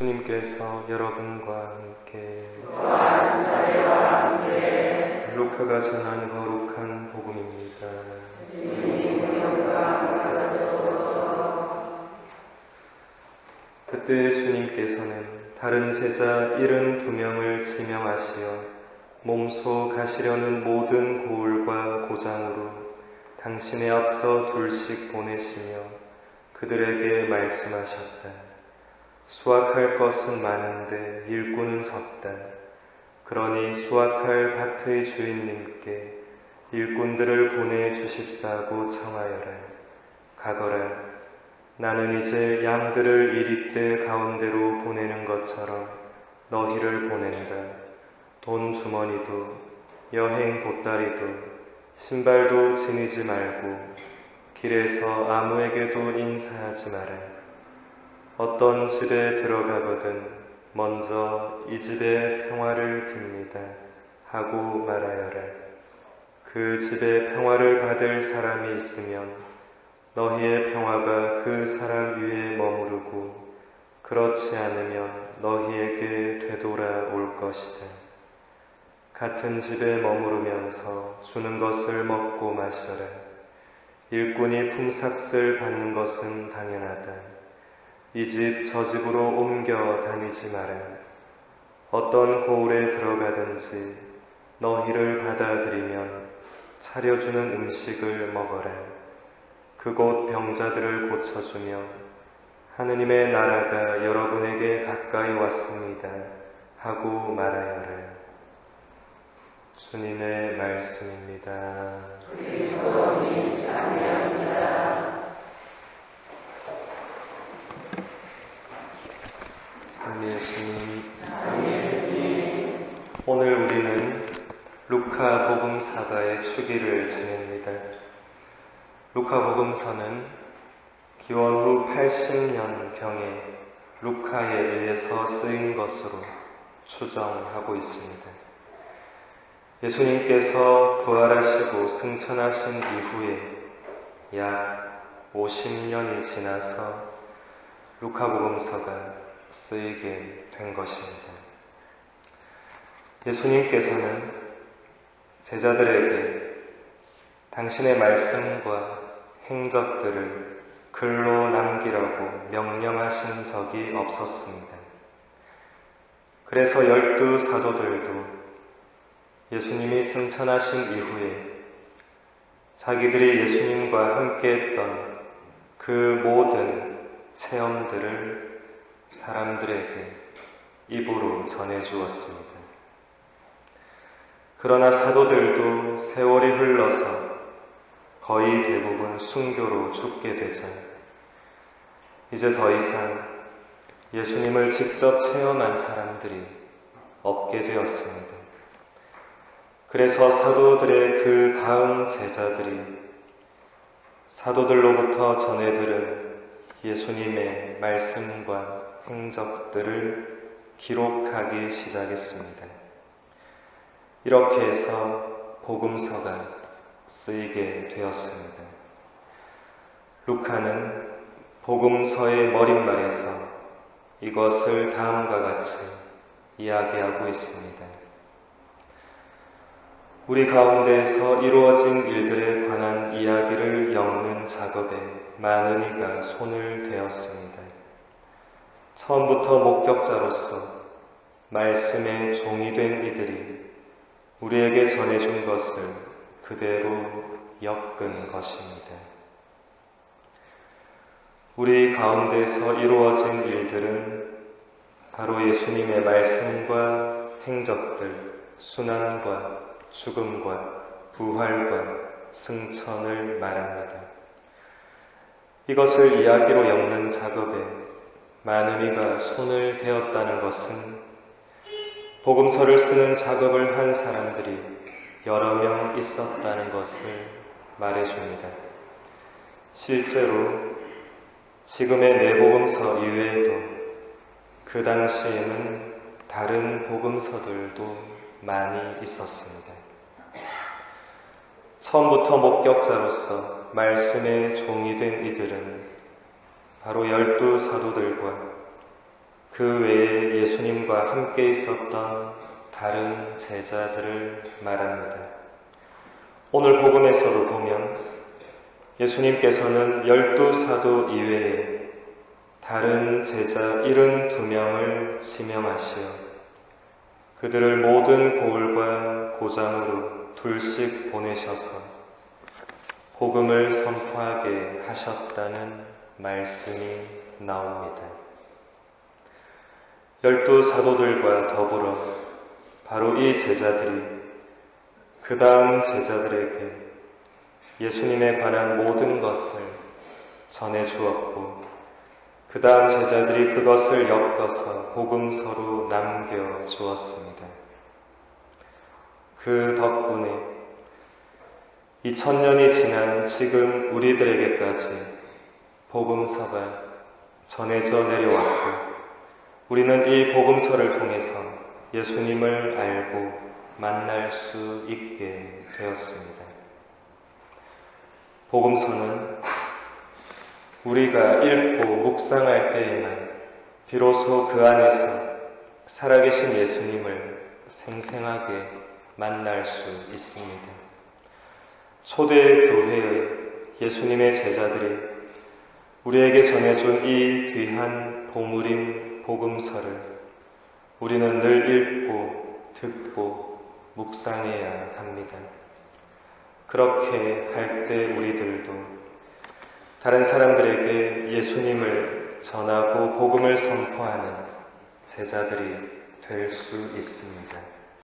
주님께서 여러분과 함께 루카가 전한 거룩한 복음입니다. 그때 주님께서는 다른 제자 72명을 지명하시어 몸소 가시려는 모든 고을과 고장으로 당신의 앞서 둘씩 보내시며 그들에게 말씀하셨다. 수확할 것은 많은데 일꾼은 적다. 그러니 수확할 밭의 주인님께 일꾼들을 보내주십사고 청하여라. 가거라. 나는 이제 양들을 이리때 가운데로 보내는 것처럼 너희를 보낸다. 돈 주머니도 여행 보따리도 신발도 지니지 말고 길에서 아무에게도 인사하지 마라. 어떤 집에 들어가거든 먼저 이 집의 평화를 빕니다 하고 말하여라. 그 집에 평화를 받을 사람이 있으면 너희의 평화가 그 사람 위에 머무르고 그렇지 않으면 너희에게 되돌아 올 것이다. 같은 집에 머무르면서 주는 것을 먹고 마셔라. 일꾼이 품삯을 받는 것은 당연하다. 이 집 저 집으로 옮겨 다니지 마라. 어떤 고을에 들어가든지 너희를 받아들이면 차려주는 음식을 먹어라. 그곳 병자들을 고쳐주며 하느님의 나라가 여러분에게 가까이 왔습니다. 하고 말하여라. 주님의 말씀입니다. 예수님. 오늘 우리는 루카 사가의 추기를 지냅니다. 루카 복음서는 기원 후 80년 경에 루카에 의해서 쓰인 것으로 추정하고 있습니다. 예수님께서 부활하시고 승천하신 이후에 약 50년이 지나서 루카복음서가 쓰이게 된 것입니다. 예수님께서는 제자들에게 당신의 말씀과 행적들을 글로 남기라고 명령하신 적이 없었습니다. 그래서 열두 사도들도 예수님이 승천하신 이후에 자기들이 예수님과 함께 했던 그 모든 체험들을 사람들에게 입으로 전해 주었습니다. 그러나 사도들도 세월이 흘러서 거의 대부분 순교로 죽게 되자 이제 더 이상 예수님을 직접 체험한 사람들이 없게 되었습니다. 그래서 사도들의 그 다음 제자들이 사도들로부터 전해 들은 예수님의 말씀과 행적들을 기록하기 시작했습니다. 이렇게 해서 복음서가 쓰이게 되었습니다. 루카는 복음서의 머릿말에서 이것을 다음과 같이 이야기하고 있습니다. 우리 가운데서 이루어진 일들에 관한 이야기를 엮는 작업에 많은 이가 손을 대었습니다. 처음부터 목격자로서 말씀의 종이 된 이들이 우리에게 전해준 것을 그대로 엮은 것입니다. 우리 가운데서 이루어진 일들은 바로 예수님의 말씀과 행적들, 순환과 죽음과 부활과 승천을 말합니다. 이것을 이야기로 엮는 작업에 이가 손을 대었다는 것은 복음서를 쓰는 작업을 한 사람들이 여러 명 있었다는 것을 말해줍니다. 실제로 지금의 내복음서 이외에도 그 당시에는 다른 복음서들도 많이 있었습니다. 처음부터 목격자로서 말씀의 종이 된 이들은 바로 열두 사도들과 그 외에 예수님과 함께 있었던 다른 제자들을 말합니다. 오늘 복음에서도 보면 예수님께서는 열두 사도 이외에 다른 제자 72명을 지명하시어 그들을 모든 고을과 고장으로 둘씩 보내셔서 복음을 선포하게 하셨다는 말씀이 나옵니다. 열두 사도들과 더불어 바로 이 제자들이 그 다음 제자들에게 예수님에 관한 모든 것을 전해 주었고 그 다음 제자들이 그것을 엮어서 복음서로 남겨 주었습니다. 그 덕분에 2000년이 지난 지금 우리들에게까지 복음서가 전해져 내려왔고 우리는 이 복음서를 통해서 예수님을 알고 만날 수 있게 되었습니다. 복음서는 우리가 읽고 묵상할 때에만 비로소 그 안에서 살아계신 예수님을 생생하게 만날 수 있습니다. 초대 교회의 예수님의 제자들이 우리에게 전해준 이 귀한 보물인 복음서를 우리는 늘 읽고 듣고 묵상해야 합니다. 그렇게 할 때 우리들도 다른 사람들에게 예수님을 전하고 복음을 선포하는 제자들이 될 수 있습니다.